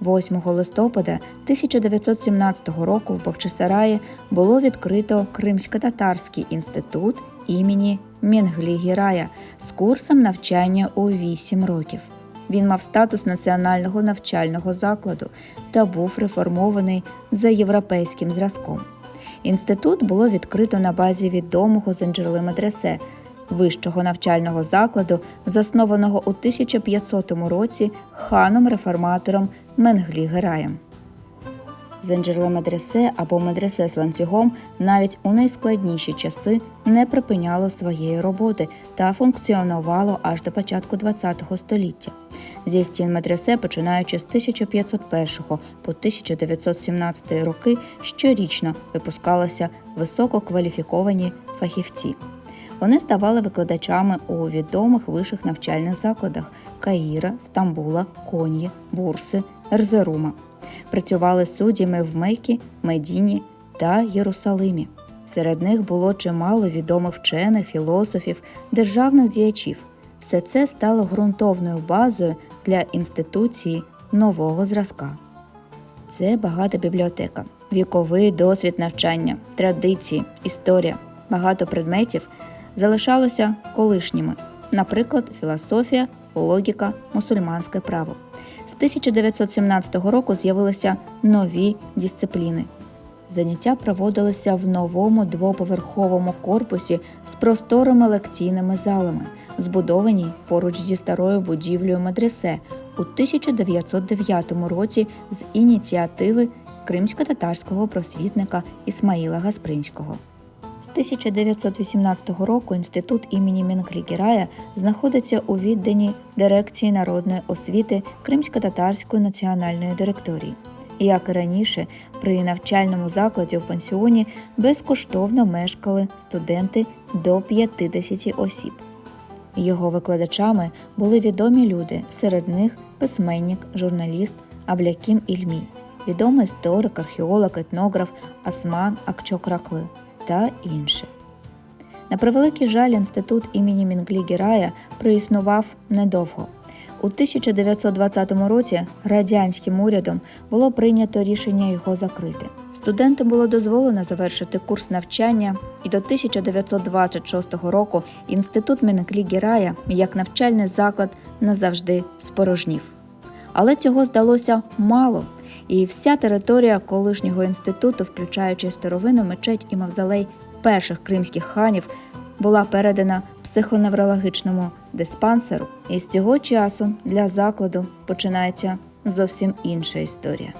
8 листопада 1917 року в Бахчисараї було відкрито Кримсько-татарський інститут імені Мінглі Гірая з курсом навчання у 8 років. Він мав статус національного навчального закладу та був реформований за європейським зразком. Інститут було відкрито на базі відомого Зенджерли медресе, вищого навчального закладу, заснованого у 1500 році ханом-реформатором Менглі Гераєм. Зенджерле медресе або медресе з ланцюгом навіть у найскладніші часи не припиняло своєї роботи та функціонувало аж до початку ХХ століття. Зі стін медресе, починаючи з 1501 по 1917 роки, щорічно випускалися висококваліфіковані фахівці. Вони ставали викладачами у відомих вищих навчальних закладах Каїра, Стамбула, Кон'ї, Бурси, Ерзерума. Працювали суддями в Меккі, Медіні та Єрусалимі. Серед них було чимало відомих вчених, філософів, державних діячів. Все це стало ґрунтовною базою для інституції нового зразка. Це багата бібліотека, віковий досвід навчання, традиції, історія. Багато предметів залишалося колишніми, наприклад, філософія, логіка, мусульманське право. З 1917 року з'явилися нові дисципліни. Заняття проводилися в новому двоповерховому корпусі з просторими лекційними залами, збудованій поруч зі старою будівлею медресе у 1909 році з ініціативи кримсько-татарського просвітника Ісмаїла Гаспринського. З 1918 року інститут імені Мінглі-Гірая знаходиться у відданні дирекції народної освіти Кримсько-татарської національної директорії. Як і раніше, при навчальному закладі у пансіоні безкоштовно мешкали студенти до 50 осіб. Його викладачами були відомі люди, серед них письменник, журналіст Аблякім Ільмі, відомий історик, археолог, етнограф Асман Акчокракли та інші. На превеликий жаль, інститут імені Мінглі Гірая проіснував недовго. У 1920 році радянським урядом було прийнято рішення його закрити. Студентам було дозволено завершити курс навчання, і до 1926 року інститут Мінглі Гірая як навчальний заклад назавжди спорожнів. Але цього здалося мало, і вся територія колишнього інституту, включаючи старовину, мечеть і мавзолей перших кримських ханів, була передана психоневрологічному диспансеру, і з цього часу для закладу починається зовсім інша історія.